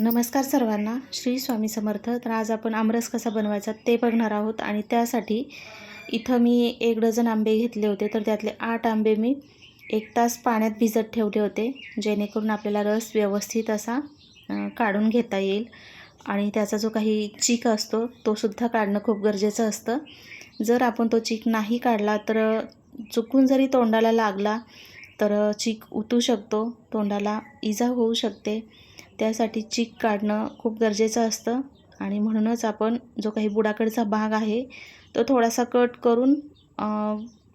नमस्कार सर्वांना. श्री स्वामी समर्थ. तर आज आपण आमरस कसा बनवायचा ते बघणार आहोत आणि त्यासाठी इथं मी एक डझन आंबे घेतले होते. तर त्यातले आठ आंबे मी एक तास पाण्यात भिजत ठेवले होते जेणेकरून आपल्याला रस व्यवस्थित असा काढून घेता येईल. आणि त्याचा जो काही चीक असतो तो सुद्धा काढणं खूप गरजेचं असतं. जर आपण तो चीक नाही काढला तर चुकून जरी तोंडाला लागला तर चीक उतू शकतो तोंडाला इजा होऊ शकते. त्यासाठी चीक काढणं खूप गरजेचं असतं आणि म्हणूनच आपण जो काही बुडाकडचा भाग आहे तो थोडासा कट करून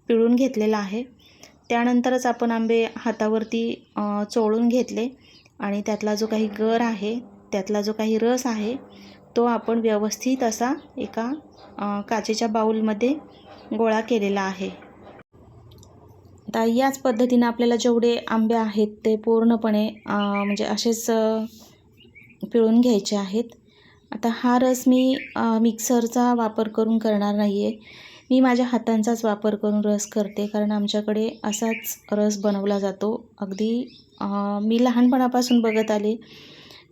पिळून घेतलेला आहे. त्यानंतरच आपण आंबे हातावरती चोळून घेतले आणि त्यातला जो काही गर आहे त्यातला जो काही रस आहे तो आपण व्यवस्थित असा एका काचेच्या बाऊलमध्ये गोळा केलेला आहे. आता याच पद्धतीनं आपल्याला जेवढे आंबे आहेत ते पूर्णपणे म्हणजे असेच पिळून घ्यायचे आहेत. आता हा रस मी मिक्सरचा वापर करून करणार नाही आहे मी माझ्या हातांचाच वापर करून रस करते कारण आमच्याकडे असाच रस बनवला जातो. अगदी मी लहानपणापासून बघत आले.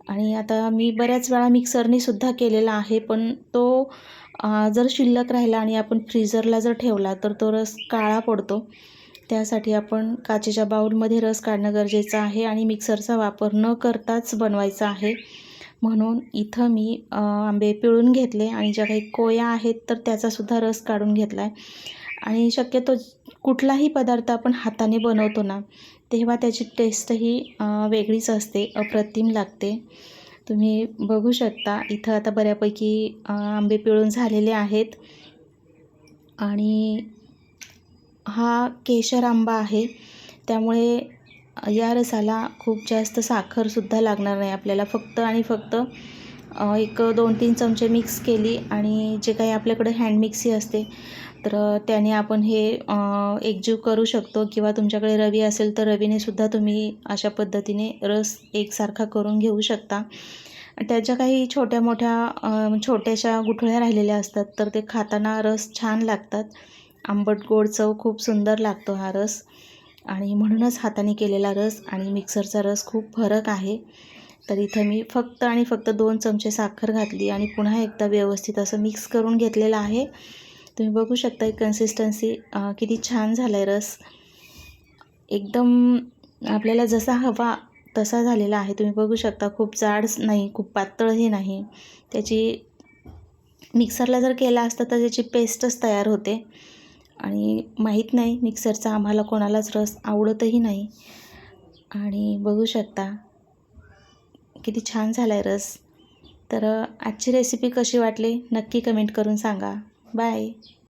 आणि आता मी बऱ्याच वेळा मिक्सरनेसुद्धा केलेला आहे पण तो जर शिल्लक राहिला आणि आपण फ्रीजरला जर ठेवला तर तो रस काळा पडतो. त्यासाठी आपण काचेच्या बाऊलमध्ये रस काढणं गरजेचं आहे आणि मिक्सरचा वापर न करताच बनवायचा आहे. म्हणून इथं मी आंबे पिळून घेतले आणि ज्या काही कोया आहेत तर त्याचासुद्धा रस काढून घेतला आहे आणि शक्यतो कुठलाही पदार्थ आपण हाताने बनवतो ना तेव्हा त्याची टेस्टही वेगळीच असते अप्रतिम लागते. तुम्ही बघू शकता इथं आता बऱ्यापैकी आंबे पिळून झालेले आहेत. आणि हा केशर आंबा आहे. त्यामुळे या रसाला खूप जास्त साखरसुद्धा लागणार नाही आपल्याला. फक्त आणि फक्त एक दोन तीन चमचे मिक्स केली आणि जे काही आपल्याकडे हँड मिक्सी असते तर त्याने आपण हे एकजीव करू शकतो किंवा तुमच्याकडे रवी असेल तर रवीने सुद्धा तुम्ही अशा पद्धतीने रस एकसारखा करून घेऊ शकता. त्याच्या काही छोट्या मोठ्या छोट्याशा गुठळ्या राहिलेल्या असतात तर ते खाताना रस छान लागतात. आंबट गोड चव खूप सुंदर लागतो हा रस. आणि म्हणूनच हाताने केलेला रस आणि मिक्सरचा रस खूप फरक आहे. तर इथं मी फक्त आणि फक्त दोन चमचे साखर घातली आणि पुन्हा एकदा व्यवस्थित असं मिक्स करून घेतलेलं आहे. तुम्ही बघू शकता कन्सिस्टन्सी किती छान झाला आहे रस. एकदम आपल्याला जसा हवा तसा झालेला आहे. तुम्ही बघू शकता खूप जाड नाही खूप पातळही नाही. त्याची मिक्सरला जर केला असता तर त्याची पेस्टच तयार होते. आणि माहीत नाही मिक्सरचा आम्हाला कोणालाच रस आवडतही नाही. आणि बघू शकता किती छान झाला आहे रस. तर आजची रेसिपी कशी वाटली नक्की कमेंट करून सांगा. बाय